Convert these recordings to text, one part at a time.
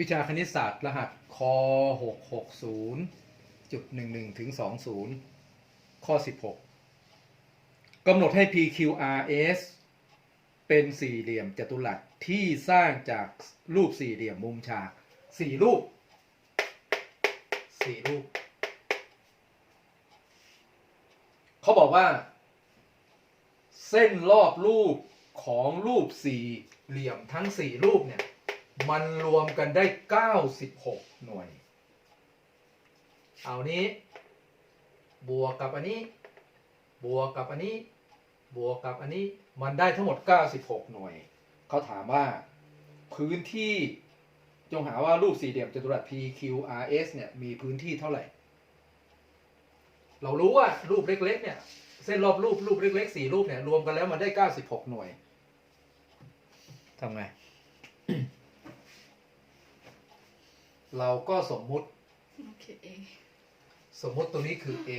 วิชาคณิตศาสตร์รหัสคหกหกศูนย์จุดหนึ่งหนึ่งถึงสองศูนย์ข้อสิบหกกำหนดให้ PQRS เป็นสี่เหลี่ยมจัตุรัสที่สร้างจากรูปสี่เหลี่ยมมุมฉากสี่รูปสี่รูป เขาบอกว่า เส้นรอบรูปของรูปสี่เหลี่ยมทั้งสี่รูปเนี่ย มันรวมกันได้ 96 หน่วย เอานี้ บวกกับอันนี้ บวกกับอันนี้ บวกกับอันนี้ มันได้ทั้งหมด 96 หน่วย เขาถามว่าพื้นที่จงหาว่ารูปสี่เหลี่ยมจัตุรัส PQRS เนี่ยมีพื้นที่เท่าไหร่ เรารู้ว่ารูปเล็กๆเนี่ยเส้นรอบรูปรูปเล็กๆสี่รูปเนี่ยรวมกันแล้วมันได้ 96 หน่วยทำไง เราก็สมมุติโอเคเอสมมุติตรงนี้คือ A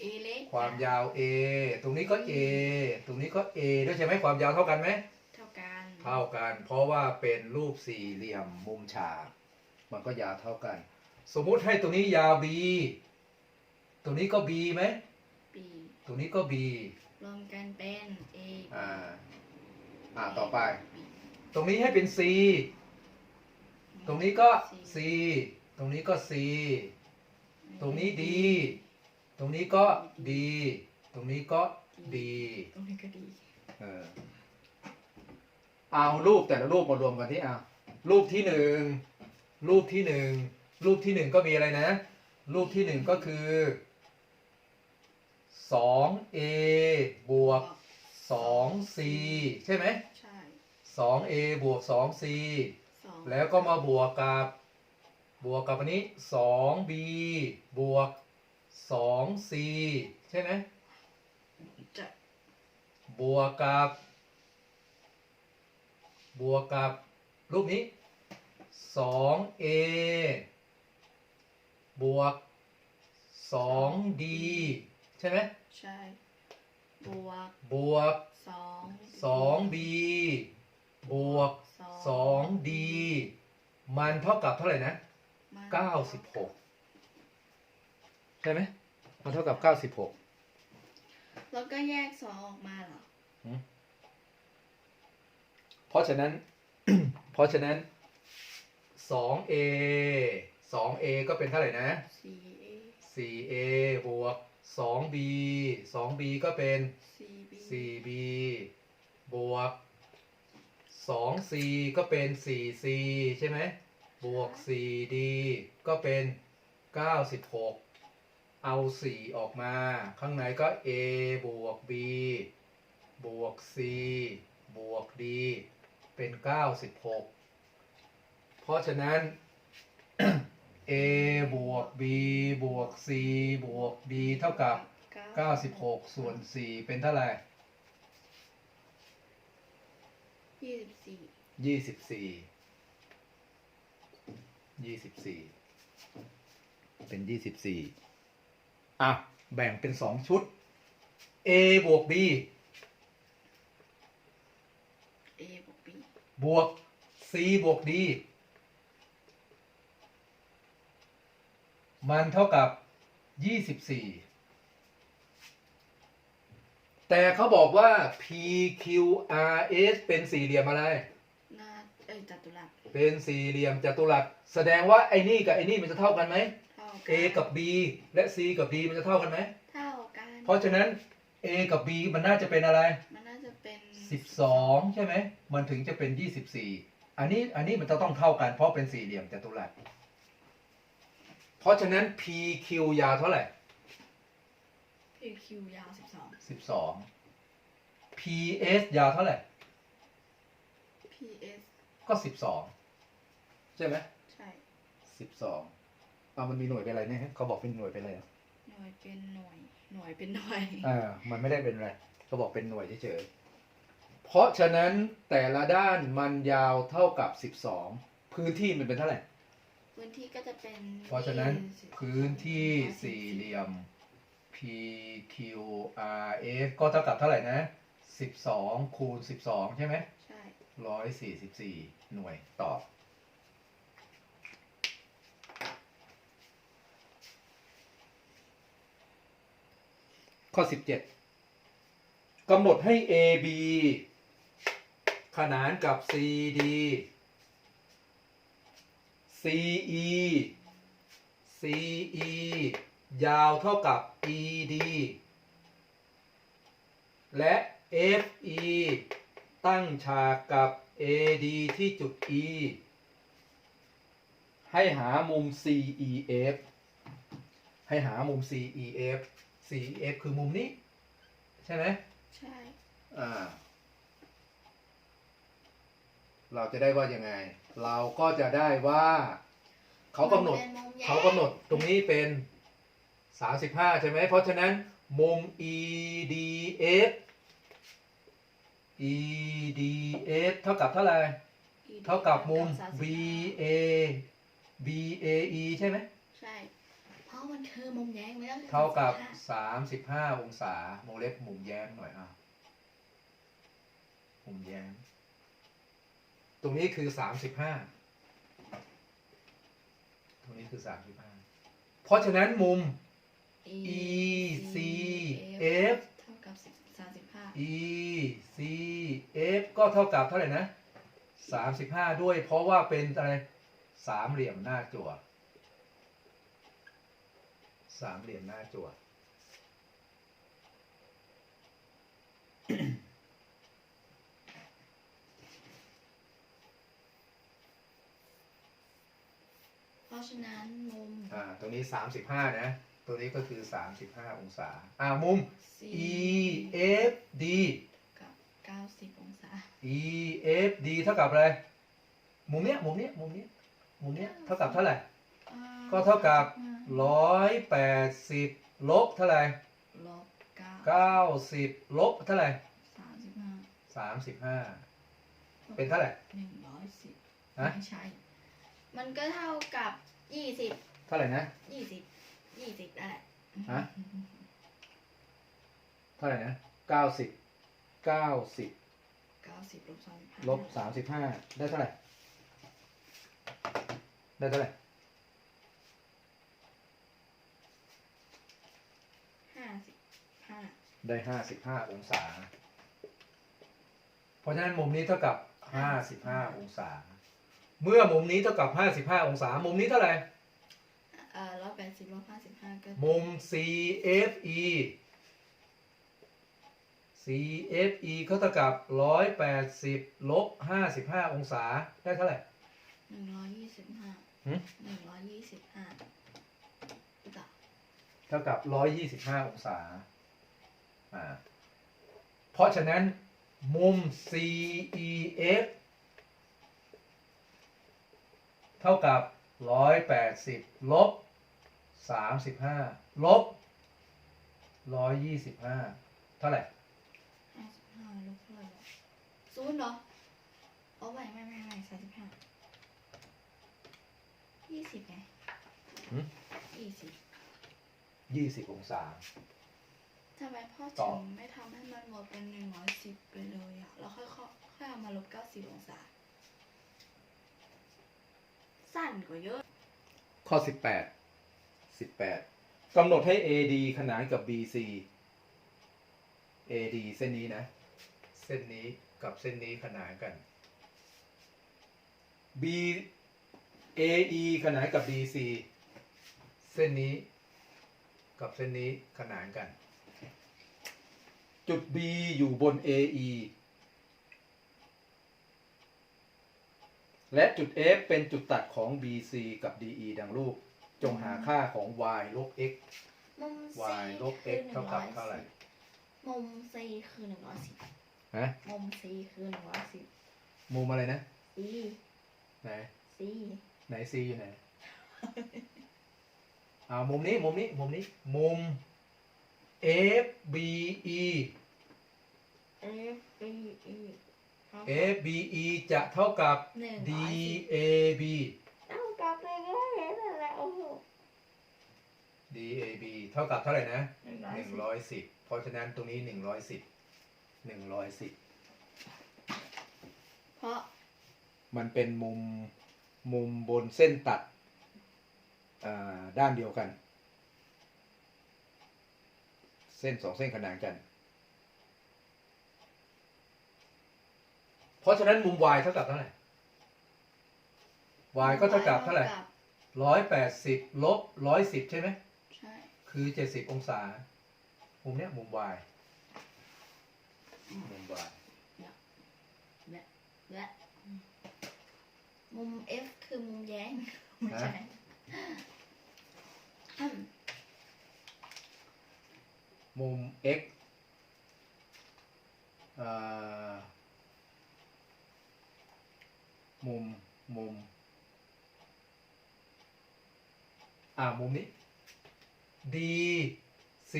เอเล็กความยาว A ตรงนี้ก็ A ตรงนี้ก็ A ด้วยใช่ไหมความยาวเท่ากันไหม เท่ากันเท่ากัน เพราะว่าเป็นรูปสี่เหลี่ยมมุมฉาก มันก็ยาวเท่ากัน สมมุติให้ตรงนี้ยาว B ตรงนี้ก็ B ไหมปีตรงนี้ก็ B รวมกันเป็นเออ่า อ่า ต่อไปบีตรงนี้ให้เป็น C ตรงนี้ก็ C ตรงนี้ก็ C ตรงนี้ D ตรงนี้ก็ D ตรงนี้ก็ D ตรงนี้ก็ดีเออเอารูปแต่ละรูปมารวมกันที่เอารูปที่หนึ่งรูปที่หนึ่งรูปที่หนึ่งก็มีอะไรนะ รูปที่หนึ่งก็คือสอง A บวกสอง C ใช่ไหมใช่สอง A บวกสอง C สอง แล้วก็มาบวกกับบวกกับอันนี้สอง B บวกสอง C ใช่ไหมจะบวกกับ บวกกับรูปนี้สอง A บวกสอง D ใช่ไหมใช่บวกบวกสองสอง B บวก สอง D มันเท่ากับเท่าไหร่นะมันเก้าสิบหกใช่ไหมมันเท่ากับเก้าสิบหกแล้วก็แยกสองออกมาเหรอ เพราะฉะนั้น เพราะฉะนั้นสอง A สอง A ก็เป็นเท่าไหร่นะสี่เอสี่ A บวกสอง B สอง B ก็เป็นสี่บีสี่ B บวก สอง C ก็เป็นสี่ C ใช่ไหมบวกสี่ D ก็เป็นเก้าสิบหกเอาสี่ออกมา ข้างในก็ A บวก B บวก C บวก D เป็นเก้าสิบหกเพราะฉะนั้น A บวก B บวก C บวก D เท่ากับ 96 ส่วน 4 เป็นเท่าไหร่ ยี่สิบสี่24 24เป็น24อะ แบ่งเป็น2ชุด A บวก B เอบวกบีบวก C บวก D มันเท่ากับ24 แต่เขาบอกว่า PQRS เป็นสี่เหลี่ยมอะไร หน้าเอ้ยจัตุรัสเป็นสี่เหลี่ยมจัตุรัส แสดงว่าไอ้นี่กับไอ้นี่มันจะเท่ากันไหม เท่ากัน A กับ B และ C กับ D มันจะเท่ากันไหม เท่ากันเพราะฉะนั้น A กับ B มันน่าจะเป็นอะไร มันน่าจะเป็น12 ใช่ไหม มันถึงจะเป็น 24 อันนี้อันนี้มันจะต้องเท่ากันเพราะเป็นสี่เหลี่ยมจัตุรัส เพราะฉะนั้น PQ ยาวเท่าไหร่พีคิวยาวสิบ สอง12 PS ยาวเท่าไหร่พีเอสก็12ใช่ไหมใช่12เอามันมีหน่วยเป็นอะไรเนี่ยเขาบอกเป็นหน่วยเป็นอะไรอะหน่วยเป็นหน่วย หน่วยเป็นหน่วยอ่ามันไม่ได้เป็นอะไรเขาบอกเป็นหน่วยเฉยๆเพราะฉะนั้นแต่ละด้านมันยาวเท่ากับ12พื้นที่มันเป็นเท่าไหร่ พื้นที่ก็จะเป็นเพราะฉะนั้นยี่สิบพื้นที่สี่เหลี่ยม PQRS ก็เท่ากับเท่าไหร่นะ 12 คูณ 12 ใช่ไหมใช่ร้อยหน่วยต่อข้อ17กำหนดให้ AB ขนานกับ CD CE CE ยาวเท่ากับ ED และ FE ตั้งฉากกับ AD ที่จุด E ให้หามุม CEF ให้หามุม CEF CEF คือมุมนี้ ใช่ไหมใช่อ่าเราจะได้ว่ายังไง เราก็จะได้ว่า เขากำหนดมันป็มุมแยเขากำหนดตรงนี้เป็น สามสิบห้าใช่ไหมเพราะฉะนั้นมุม EDF EDF เท่ากับเท่าไหร่ เท่ากับมุมสาสิบห้า BA BAE ใช่ไหมใช่ เพราะมันคือมุมแย้งมันก็คือเท่ากับสามสิบห้า35 องศาโมเล็บมุมแย้มหน่อยอะมุมแย้มตรงนี้คือ 35 ตรงนี้คือ 35 เพราะฉะนั้นมุม ECF เท่ากับสามสิบห้า ECF ก็เท่ากับเท่าไหร่นะ35ด้วยเพราะว่าเป็นอะไรสามเหลี่ยมหน้าจั่วสามเหลี่ยมหน้าจั่วเพราะฉะนั้นมุม อ่าตรงนี้35นะ ตัวนี้ก็คือ 35 องศา อ่ามุม EFD กับ 90 องศา EFD เท่ากับอะไร มุมเนี้ย มุมเนี้ย มุมเนี้ย มุมเนี้ย เท่ากับเท่าไหร่ ก็เท่ากับ 180 ลบเท่าไหร่ลบ90 ลบเท่าไหร่35 เป็นเท่าไหร่110นะไม่ใช่ มันก็เท่ากับ 20 เท่าไหร่นะ 20 ฮะเท่าไหร่นะ90 90เก้าสิบลบสามสิบห้าลบ35ได้เท่าไหร่ ได้เท่าไหร่ห้าสิบห้าได้ห้าสิบห้าองศา เพราะฉะนั้นมุมนี้เท่ากับห้าสิบห้าองศา เมื่อมุมนี้เท่ากับห้าสิบห้าองศา มุมนี้เท่าไหร่เอ่อร้อยแปดสิบลบห้าสิบห้าก็มุม CFE CFE เขาเท่ากับร้อยแปดสิบลบห้าสิบห้าองศาได้เท่าไหร่ หนึ่งร้อยยี่สิบห้าหึ หนึ่งร้อยยี่สิบห้าจ้ะเท่ากับร้อยยี่สิบห้าองศาอ่าเพราะฉะนั้นมุม CEF เท่ากับร้อยแปดสิบลบ สามสิบห้าลบร้อยยี่สิบห้าเท่าไหร่ห้าสิบห้าลบเท่าไหร่วะศูนย์เหรอโอ้ไม่ไม่ไม่ไม่สามสิบห้ายี่สิบไงหึยี่สิบยี่สิบองศา ทำไมพ่อต่ถึอ งไม่ทำให้มันหมดเป็นหนึ่งร้อยสิบไปเลยอะแล้วค่อยค่อยค่อยเอามาลบเก้าสิบองศา สั้นกว่าเยอะ ข้อสิบแปด สิบแปดกำหนดให้ AD ขนานกับ BC AD เส้นนี้นะ เส้นนี้กับเส้นนี้ขนานกัน B AE ขนานกับ BC เส้นนี้กับเส้นนี้ขนานกัน จุด B อยู่บน AE และจุด F เป็นจุดตัดของ BC กับ DE ดังรูป จงหาค่าของ y ลบ x มุม y ลบ x เท่ากับเท่าไหร่มุม c คือหนึ่งร้อยสิบฮะมุม c คือหนึ่งร้อยสิบมุมอะไรนะ c ไหน c ไหน C อยู่ไหนอ่ามุมนี้มุมนี้มุมนี้มุม FBE f b e FBE จะเท่ากับหนึ่งร้อยสิบ DAB เท่ากับหนึ่งร้อยสิบนั่นแหละโอ้โห DAB เท่ากับเท่าไหร่นะหนึ่งร้อยหนึ่งสิบร้อยสิบเพราะฉะนั้นตรงนี้หนึ่งร้อยสิบหนึ่งร้อยสิบเพราะมันเป็นมุมมุมบนเส้นตัดอ่าด้านเดียวกัน เส้นสองเส้นขนานกัน เพราะฉะนั้นมุม y เท่ากับเท่าไหร่ y ก็เท่ากับเท่าไหร่ร้อยแปดสิบลบร้อยสิบใช่ไหมใช่ คือเจ็ดสิบองศา มุมเนี้ยมุม y มุม y และและมุม F คือมุมแย้งไม่ใช่อืมมุม x อ่ามุม มุม อ่า มุมนี้ d c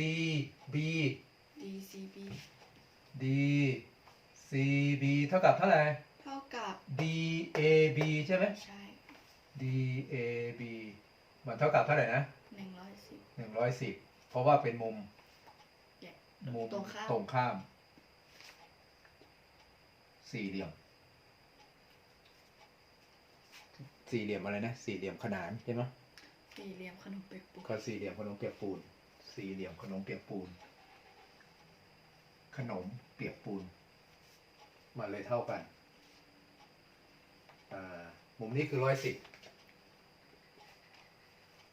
b DCB d c b เท่ากับเท่าไหร่ เท่ากับ d a b ใช่ไหม ใช่ d a b มันเท่ากับเท่าไหร่นะหนึ่งร้อยสิบหนึ่งร้อยสิบเพราะว่าเป็นมุม มุมตรงข้ามตรงข้าม สี่เหลี่ยม สี่เหลี่ยมอะไรนะ สี่เหลี่ยมขนานใช่ไหม สี่เหลี่ยมขนมเปียกปูนก็สี่เหลี่ยมขนมเปียกปูน สี่เหลี่ยมขนมเปียกปูน ขนมเปียกปูน มันเลยเท่ากัน อ่า มุมนี้คือร้อยสิบ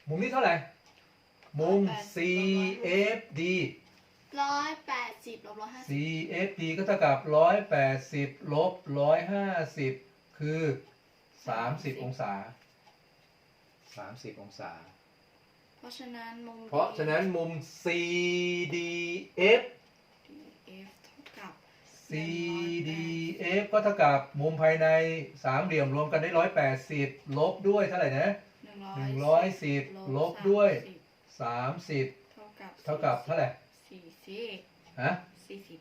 มุมนี้เท่าไหร่ มุม CFD ร้อยแปดสิบลบร้อยห้าสิบ CFD ก็เท่ากับร้อยแปดสิบลบร้อยห้าสิบคือสามสิบองศา สามสิบองศา เพราะฉะนั้นมุม เพราะฉะนั้นมุม CDF DF เท่ากับ CDF ก็เท่ากับมุมภายในสามเหลี่ยมรวมกันได้ร้อยแปดสิบลบด้วยเท่าไหร่นะหนึ่งร้อยหนึ่งร้อยสิบลบด้วยสามสิบสามสิบเท่ากับเท่ากับเท่าไหร่สี่สิบฮะสี่สิบ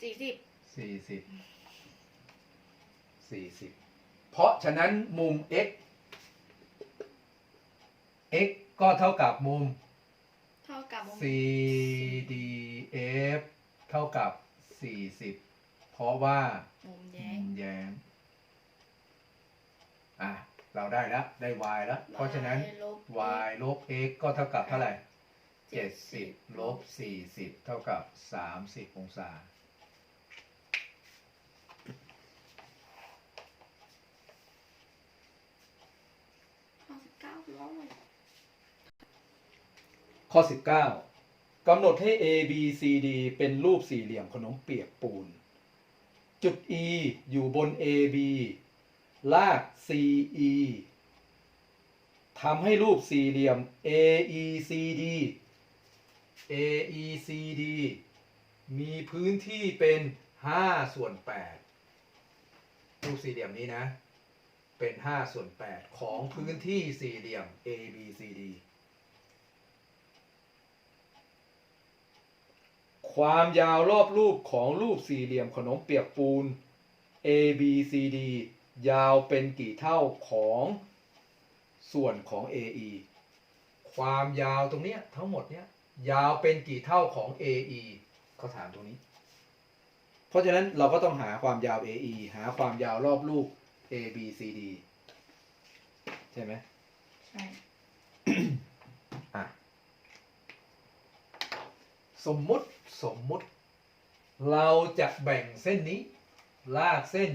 สี่สิบสี่สิบสี่สิบเพราะฉะนั้นมุม x x ก็เท่ากับมุม เท่ากับมุม CDF เท่ากับ 40 เพราะว่ามุมมุแย้งมแย้มอะเราได้แล้ว ได้ y แล้ว เพราะฉะนั้นลบ y ลบ x ก็เท่ากับเท่าไหร่ 70 ลบ 40 เท่ากับ 30 องศา ห้าสิบเก้าร้อย ข้อ 19กำหนดให้ A B C D เป็นรูปสี่เหลี่ยมขนมเปียกปูน จุด E อยู่บน A B ลาก C E ทำให้รูปสี่เหลี่ยม A E C D A E C D มีพื้นที่เป็น5ส่วน8รูปสี่เหลี่ยมนี้นะ เป็น5ส่วน8ของพื้นที่สี่เหลี่ยม A B C D ความยาวรอบรูปของรูปสี่เหลี่ยมขนมเปียกปูน A B C D ยาวเป็นกี่เท่าของส่วนของ AE ความยาวตรงเนี้ยทั้งหมดเนี้ยยาวเป็นกี่เท่าของ AE เขาถามตรงนี้ เพราะฉะนั้นเราก็ต้องหาความยาว AE หาความยาวรอบรูป A B C D ใช่ไหมใช่ อะ สมมุติสมมุติ เราจะแบ่งเส้นนี้ ลากเส้น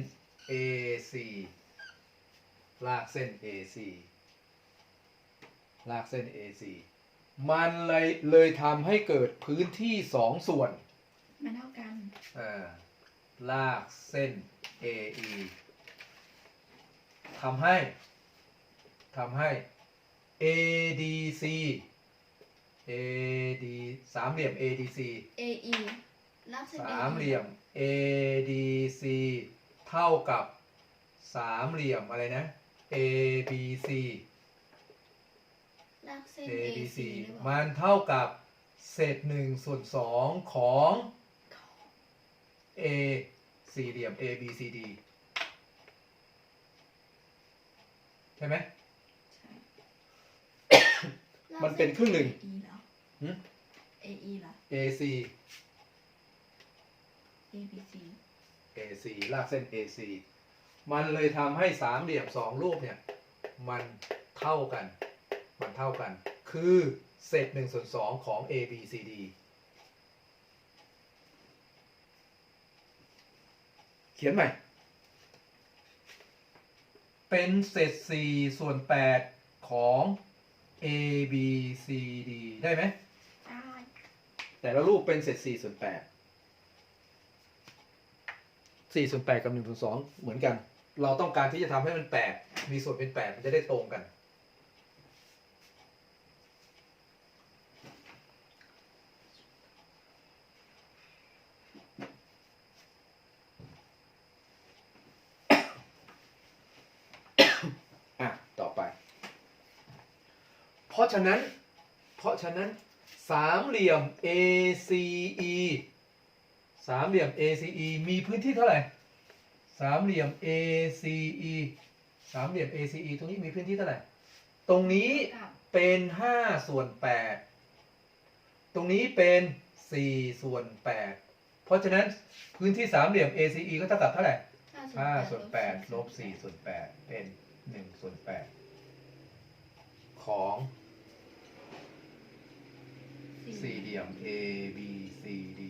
AC ลากเส้น AC ลากเส้น AC มันเลยเลยทำให้เกิดพื้นที่สองส่วน มันเท่ากันอ่าลากเส้น AE ทำให้ทำให้ ADC AD สามเหลี่ยม ADC AE ลากเส้นสามเหลี่ยม ADC เท่ากับสามเหลี่ยมอะไรนะ ABC ลากเส้น ABC หรือเปล่ามันเท่ากับเศษหนึ่งส่วนสองของ A สี่เหลี่ยม ABCD ใช่ไหม ใช่มันเป็นครึ่งหนึ่ง AE เหรอ หึ AE ล่ะ AC ABC AC ลากเส้น AC มันเลยทำให้สามเหลี่ยมสองรูปเนี่ย มันเท่ากัน มันเท่ากัน คือเศษหนึ่งส่วนสองของ ABCD เขียนใหม่ เป็นเศษสี่ส่วนแปดของ ABCD ได้ไหม แต่ละรูปเป็นเศษสี่ส่วนแปดสี่ส่วนแปดกับหนึ่งส่วนสองเหมือนกัน เราต้องการที่จะทำให้มันแปดมีส่วนเป็นแปดมันจะได้ตรงกัน อะ ต่อไป เพราะฉะนั้น เพราะฉะนั้น สามเหลี่ยม ACE สามเหลี่ยม ACE มีพื้นที่เท่าไหร่ สามเหลี่ยม ACE สามเหลี่ยม ACE ตรงนี้มีพื้นที่เท่าไหร่ ตรงนี้เป็นห้าส่วนแปดตรงนี้เป็นสี่ส่วนแปดเพราะฉะนั้นพื้นที่สามเหลี่ยม ACE ก็เท่ากับเท่าไหร่ห้าส่วนแปดลบสี่ส่วนแปดเป็นหนึ่งส่วนแปดของ สี่เหลี่ยม A B C D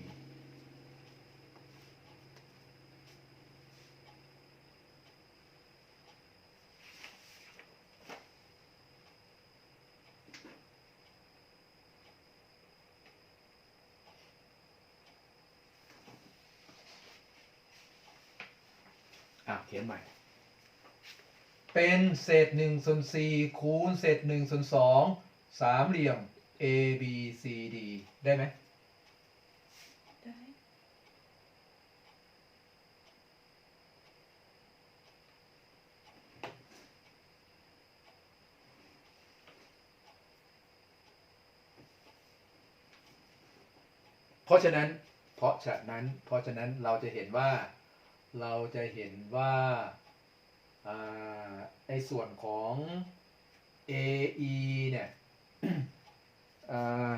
อะเขียนใหม่ เป็นเศษหนึ่งส่วนสี่คูณเศษหนึ่งส่วนสองสามเหลี่ยม A B C D ได้ไหมได้เพราะฉะนั้น เพราะฉะนั้น เพราะฉะนั้นเราจะเห็นว่า เราจะเห็นว่าในส่วนของ AE เนี่ย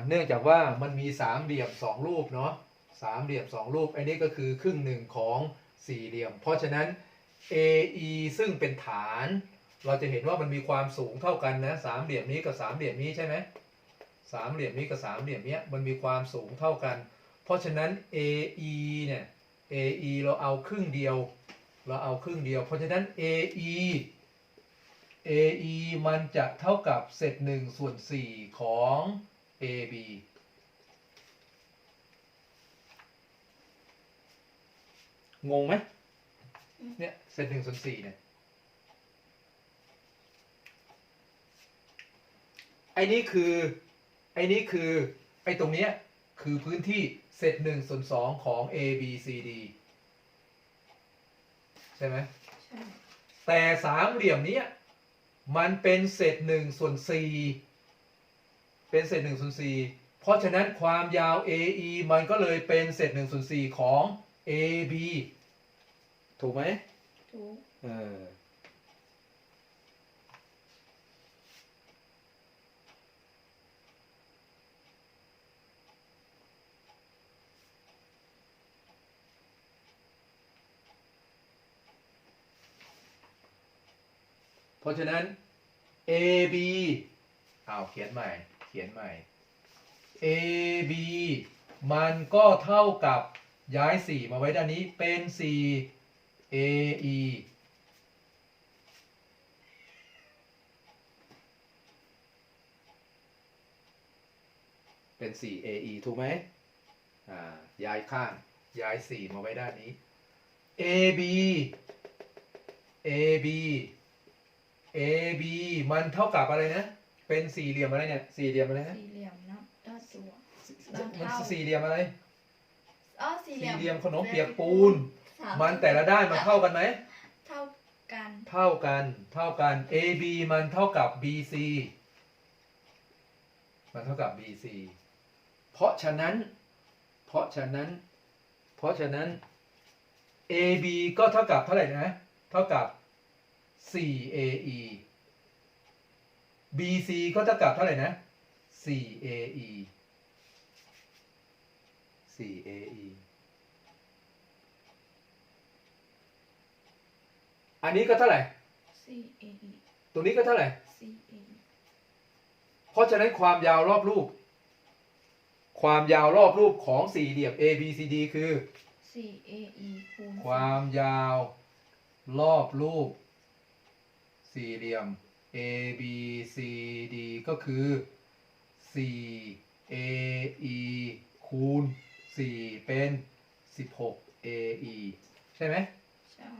เนื่องจากว่ามันมีสามเหลี่ยมสองรูปเนาะสามเหลี่ยมสองรูป อันนี้ก็คือครึ่งหนึ่งของสี่เหลี่ยม เพราะฉะนั้น AE ซึ่งเป็นฐาน เราจะเห็นว่ามันมีความสูงเท่ากันนะสามเหลี่ยมนี้กับสามเหลี่ยมนี้ใช่ไหมสามเหลี่ยมนี้กับสามเหลี่ยมเนี้ยมันมีความสูงเท่ากัน เพราะฉะนั้น AE เนี่ย AE เราเอาครึ่งเดียว เราเอาครึ่งเดียว เพราะฉะนั้น AE AE มันจะเท่ากับเศษหนึ่งส่วนสี่ของ AB งงไหมเนี่ยเศษหนึ่งส่วนสี่เนี่ยไอ้นี่คือไอ้นี่คือไอ้ตรงเนี้ยคือพื้นที่เศษหนึ่งส่วนสองของ A B C D ใช่ไหมใช่แต่สามเหลี่ยมเนี้ยมันเป็นเศษหนึ่งส่วนสี่ เป็นเศษหนึ่งส่วนสี่เพราะฉะนั้นความยาว AE มันก็เลยเป็นเศษหนึ่งส่วนสี่ของ AB ถูกไหมถูกเออเพราะฉะนั้น AB เอาวเขียนใหม่เขียนใหม่ AB มันก็เท่ากับย้าย 4 มาไว้ด้านนี้เป็น 4 AE เป็น 4 AE ถูกไหมอ่า ย้ายข้าง ย้าย 4 มาไว้ด้านนี้ AB AB AB มันเท่ากับอะไรนะ เป็นสี่เหลี่ยมอะไรเนี่ย สี่เหลี่ยมอะไรนะสี่เหลี่ยมนะด้านตัวมันสี่เหลี่ยมอะไร อ๋อสี่เหลี่สี่ยมเหลี่ยมขนมเปียกปูน สามมันแต่ละด้านมันเท่ากันไหม เท่ากัน เท่ากัน เท่ากัน AB มันเท่ากับ BC มันเท่ากับ BC เพราะฉะนั้น เพราะฉะนั้น เพราะฉะนั้น AB ก็เท่ากับเท่าไหร่นะ เท่ากับ 4AE BC ก็เท่ากับเท่าไหร่นะ 4AE 4AE อันนี้ก็เท่าไหร่สี่เอตรงนี้ก็เท่าไหร่สี่เอเพราะฉะนั้นความยาวรอบรูป ความยาวรอบรูปของสี่เหลี่ยม A B C D คือสี่ A E คูณความยาวรอบรูปสี่เหลี่ยม A B C D ก็คือ 4 A E คูณ 4 เป็น 16 A E ใช่ไหม ใช่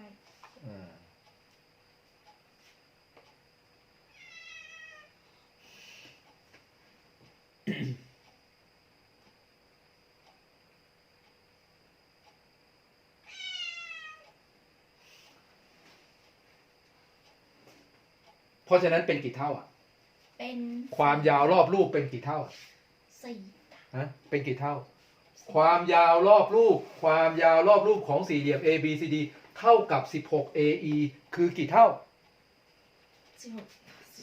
อ่า เพราะฉะนั้นเป็นกี่เท่าอะ เป็นความยาวรอบรูปเป็นกี่เท่าอะสี่ฮะเป็นกี่เท่า ความยาวรอบรูปความยาวรอบรูปของสี่เหลี่ยม A B C D เท่ากับ 16 AE คือกี่เท่า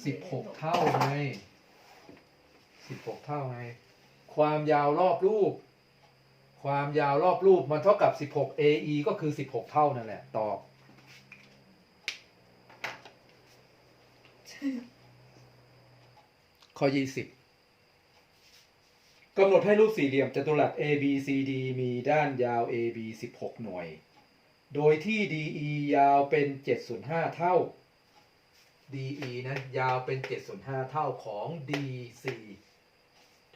สิบหก16 เท่าไง16 เท่าไง ความยาวรอบรูป ความยาวรอบรูปมันเท่ากับ 16 AE ก็คือ 16 เท่านั่นแหละ ตอบ ข้อ20กำหนดให้รูปสี่เหลี่ยมจัตุรัส ABCD มีด้านยาว AB 16 หน่วย โดยที่ DE ยาวเป็น7ส่วน5เท่า DE นะยาวเป็น7ส่วน5เท่าของ DC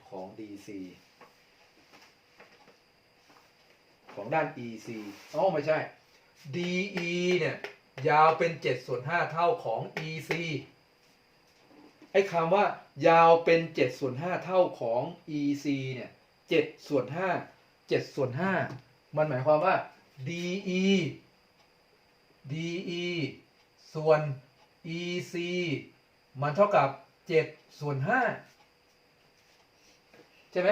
ของ DC ของด้าน EC อ๋อไม่ใช่ DE เนี่ยยาวเป็น7ส่วน5เท่าของ EC ไอ้คำว่ายาวเป็น7ส่วน5เท่าของ EC เนี่ย7ส่วน5 7ส่วน5มันหมายความว่า DE DE ส่วน EC มันเท่ากับ7ส่วน5ใช่ไหม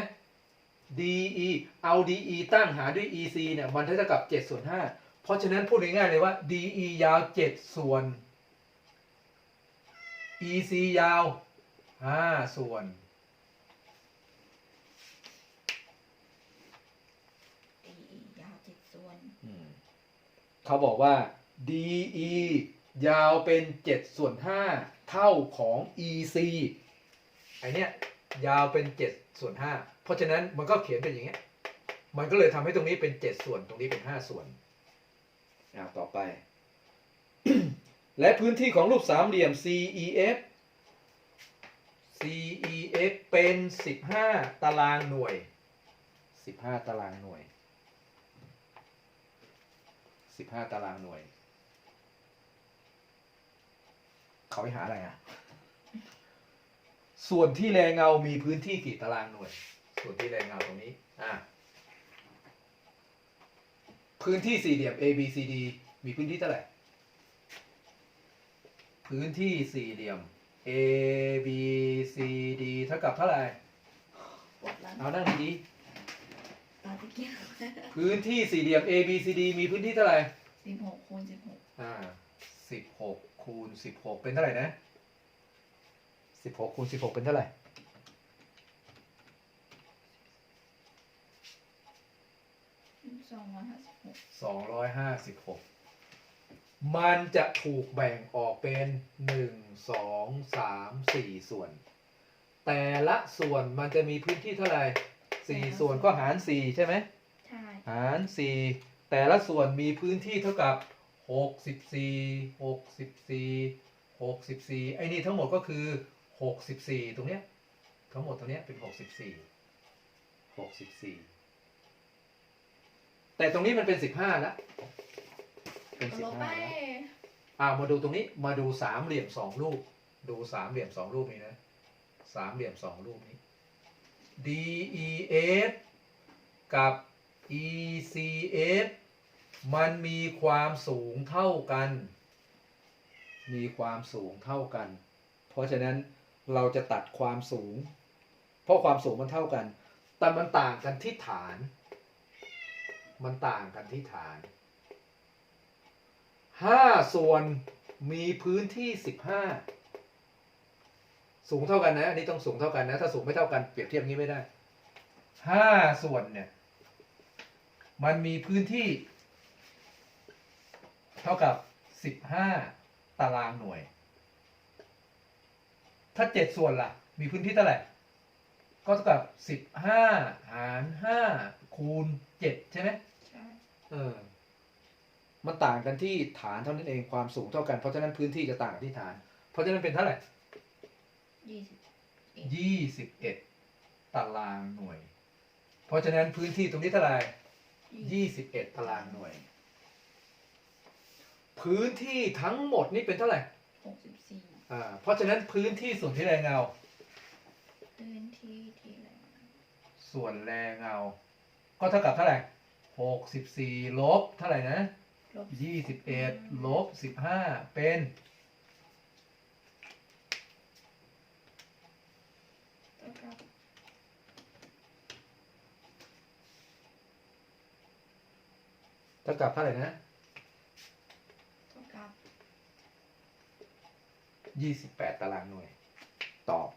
DE เอา DE ตั้งหาด้วย EC เนี่ยมันเท่ากับ7ส่วน5เพราะฉะนั้นพูดง่ายๆเลยว่า DE ยาว7ส่วน EC ยาว5ส่วนดียาวเจ็ดส่วนเขาบอกว่า DE ยาวเป็น7ส่วน5เท่าของ EC ไอเนี้ยยาวเป็น7ส่วน5เพราะฉะนั้นมันก็เขียนเป็นอย่างเงี้ย มันก็เลยทำให้ตรงนี้เป็น7ส่วนตรงนี้เป็น5ส่วนอ่าต่อไป และพื้นที่ของรูปสามเหลี่ยม CEF CEF เป็น 15 ตารางหน่วย 15 ตารางหน่วย 15 ตารางหน่วย เขาไปหาอะไรอะ ส่วนที่แรงเงามีพื้นที่กี่ตารางหน่วย ส่วนที่แรงเงาตรงนี้ อะ พื้นที่สี่เหลี่ยม A B C D มีพื้นที่เท่าไหร่ พื้นที่สี่เหลี่ยม A B C D เท่ากับเท่าไหร่ ปวดหลังเอานั่งดีตาตะเกียบๆพื้นที่สี่เหลี่ยม A B C D มีพื้นที่เท่าไหร่ สิบหกคูณสิบหกอ่าสิบหกคูณสิบหกเป็นเท่าไหร่นะสิบหกคูณสิบหกเป็นเท่าไหร่ สองร้อยห้าสิบหกสองร้อยห้าสิบหก มันจะถูกแบ่งออกเป็นหนึ่งสองสามสี่ส่วน แต่ละส่วนมันจะมีพื้นที่เท่าไหร่สี่ส่วนก็หารสี่ใช่ไหมใช่หารสี่แต่ละส่วนมีพื้นที่เท่ากับหกสิบสี่หกสิบสี่หกสิบสี่ไอ้นี่ทั้งหมดก็คือหกสิบสี่ตรงเนี้ยทั้งหมดตรงเนี้ยเป็นหกสิบสี่หกสิบสี่แต่ตรงนี้มันเป็นสิบห้าแล้ว เป็นสิลบบไปห้าแล้วอ่ามาดูตรงนี้มาดูสามเหลี่ยมสองรูป ดูสามเหลี่ยมสองรูปนี้นะสามเหลี่ยมสองรูปนี้ DEF กับ ECF มันมีความสูงเท่ากัน มีความสูงเท่ากัน เพราะฉะนั้นเราจะตัดความสูง เพราะความสูงมันเท่ากัน แต่มันต่างกันที่ฐาน มันต่างกันที่ฐาน ห้าส่วนมีพื้นที่สิบห้าสูงเท่ากันนะ อันนี้ต้องสูงเท่ากันนะ ถ้าสูงไม่เท่ากันเปรียบเทียบงี้ไม่ได้ห้าส่วนเนี่ย มันมีพื้นที่ เท่ากับสิบห้าตารางหน่วย ถ้าเจ็ดส่วนล่ะ มีพื้นที่เท่าไหร่ก็เท่ากับสิบห้าหารห้าคูณเจ็ดใช่ไหมใช่เออ มันต่างกันที่ฐานเท่านั้นเองความสูงเท่ากันเพราะฉะนั้นพื้นที่จะต่างกับที่ฐาน เพราะฉะนั้นเป็นเท่าไหร่ยี่สิบยี่สิบเอ็ดตารางหน่วย เพราะฉะนั้นพื้นที่ตรงนี้เท่าไหร่ยี่สิบเอ็ดตารางหน่วย พื้นที่ทั้งหมดนี่เป็นเท่าไหร่หกสิบสี่อ่าเพราะฉะนั้นพื้นที่ส่วนที่แรงเงา พื้นที่ที่แรงส่วนแรงเงา ก็เท่ากับเท่าไหร่หกสิบสี่ลบเท่าไหร่นะลบ ยี่สิบเอ็ดลบสิบห้าเป็นเท่ากับเท่ากับเท่าไหร่นะเท่ากับยี่สิบแปดตารางหน่วย ตอบ